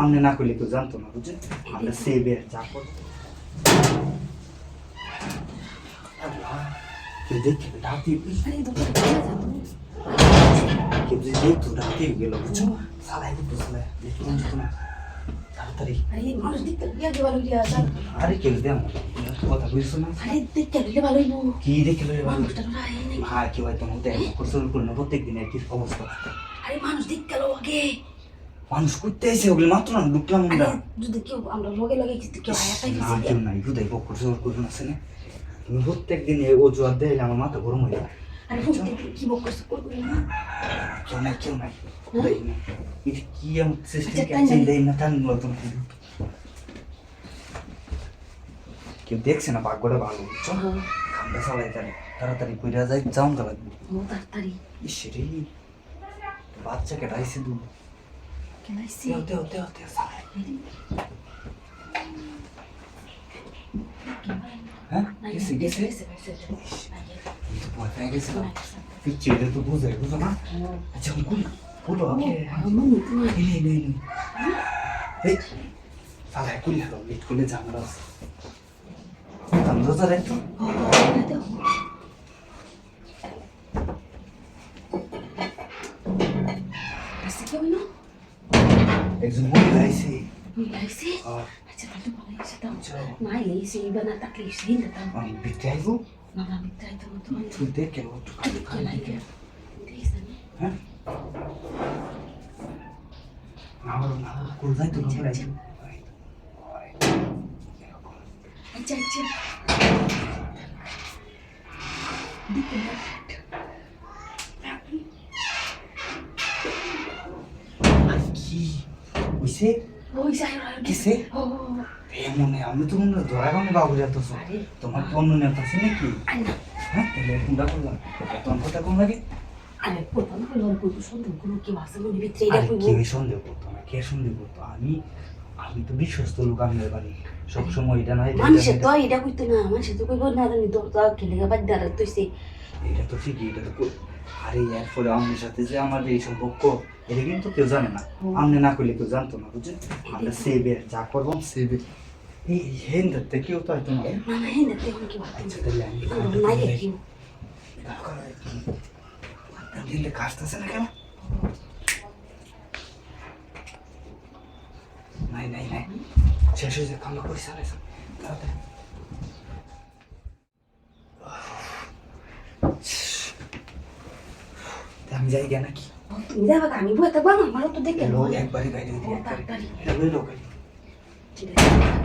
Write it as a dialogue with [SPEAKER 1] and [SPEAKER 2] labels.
[SPEAKER 1] আপনি না করলে কেউ জানতো না বুঝছেন? আমরা সেবে যা করব দেখে রাতে কেউ যদি দেখতো গেল বুঝছ? সালাই সালাই দেখতে না। তাড়াতাড়ি।
[SPEAKER 2] আরে
[SPEAKER 1] কেউ কথা বুঝছ না? কি দেখে কেউ হয়তো মধ্যে করছে প্রত্যেক দিন একই অবস্থা।
[SPEAKER 2] আরে মানুষ দেখতে আগে।
[SPEAKER 1] মানুষ করতে এসে ওগুলো মাত্র না ঢুকলাম আমরা।
[SPEAKER 2] যদি কেউ আমরা লগে লগে কিছু কেউ
[SPEAKER 1] না কেউ নাই বুঝাই বকর জোর করুন আছে না? তুমি প্রত্যেক দিন এই অজুহাত দেয় আমার মাথা গরম হয়ে যায়
[SPEAKER 2] আরে ফুটতে কি বক করছে কর করি না।
[SPEAKER 1] কেউ নাই কেউ নাই দেই না। এটা কি এমন সিস্টেম কে
[SPEAKER 2] তাই
[SPEAKER 1] আছে
[SPEAKER 2] নাকি?
[SPEAKER 1] দেই না টান নতুন কেউ দেখছে না ভাগ্যটা ভালো বুঝছ?
[SPEAKER 2] হ্যাঁ।
[SPEAKER 1] খামটা চালাই তারে তাড়াতাড়ি কইরা যায় যাউন গা লাগবে।
[SPEAKER 2] ও তাড়াতাড়ি।
[SPEAKER 1] ইস রে বাচ্চাকে রাইছে দু
[SPEAKER 2] কেন আইছি
[SPEAKER 1] দেও দেও দেও দেও চালাই হ্যাঁ গেছে গেছে
[SPEAKER 2] গেছে গেছে
[SPEAKER 1] ভয় পেয়ে গেছিলাম পিচ্ছি এটা তো বুঝে বুঝো না আচ্ছা কুল কুলো আগে
[SPEAKER 2] মামু তুমি
[SPEAKER 1] এনে এনে এনে এই সালা কুল হলো লিট কুলে ঝামেলা আছে তান্দো রে তো
[SPEAKER 2] আসছে কেউ না
[SPEAKER 1] একজন মহিলা আইছে
[SPEAKER 2] আইছে আচ্ছা তাহলে হয়েছে তাও
[SPEAKER 1] আচ্ছা
[SPEAKER 2] না এসে এবার না তাকলে এসে না তাও
[SPEAKER 1] আমি বিতে আইব
[SPEAKER 2] না না মিথ্যা তো তো
[SPEAKER 1] তুই দেখে ও তো খালি খালি হ্যাঁ না বলো না কুল যাই তো না আইছে
[SPEAKER 2] আচ্ছা আচ্ছা দিকে না
[SPEAKER 1] কি হইছে কিসে? এ মনে আমি তো মনে ধরা গামে বাবু যাতেছো তোমার কি অন্য নেতা আছে নাকি? হ্যাঁ তাহলে কোনটা করলাম তোমার কথা কোন লাগে?
[SPEAKER 2] কইবো সন্দেহ করো কি ভাষা ভিতরে
[SPEAKER 1] কে সন্দেহ করতো না কে সন্দেহ করতো? আমি আমি তো বিশ্বস্ত লোক আমাদের বাড়ি। সবসময় এটা নয়
[SPEAKER 2] মানুষের তো
[SPEAKER 1] এটা-
[SPEAKER 2] কইতো না মানুষের তো কইবো না জানি তোর তো খেলে বাদ দাঁড়া তুইছে
[SPEAKER 1] এটা তো ঠিকই এটা তো আরে এর ফলে আমাদের সাথে যে আমাদের এই সম্পর্ক এটা কিন্তু কেউ জানে না। আপনি না করলে কেউ জানতো না বুঝছেন? আমরা সেবে যা করব সেবে। এই হেন ধরতে কেউ তো হয়তো না।
[SPEAKER 2] না না কি
[SPEAKER 1] আচ্ছা তাহলে আমি না কেন? নাই নাই নাই শেষ হয়েছে কামড় করে চালাইছে তাড়াতাড়ি আমি যাই গে নাকি
[SPEAKER 2] যাবা আমি বইতে বাবা আমারও তো দেখে
[SPEAKER 1] লোক একবারই গাড়ি
[SPEAKER 2] তাড়াতাড়ি। ঠিক আছে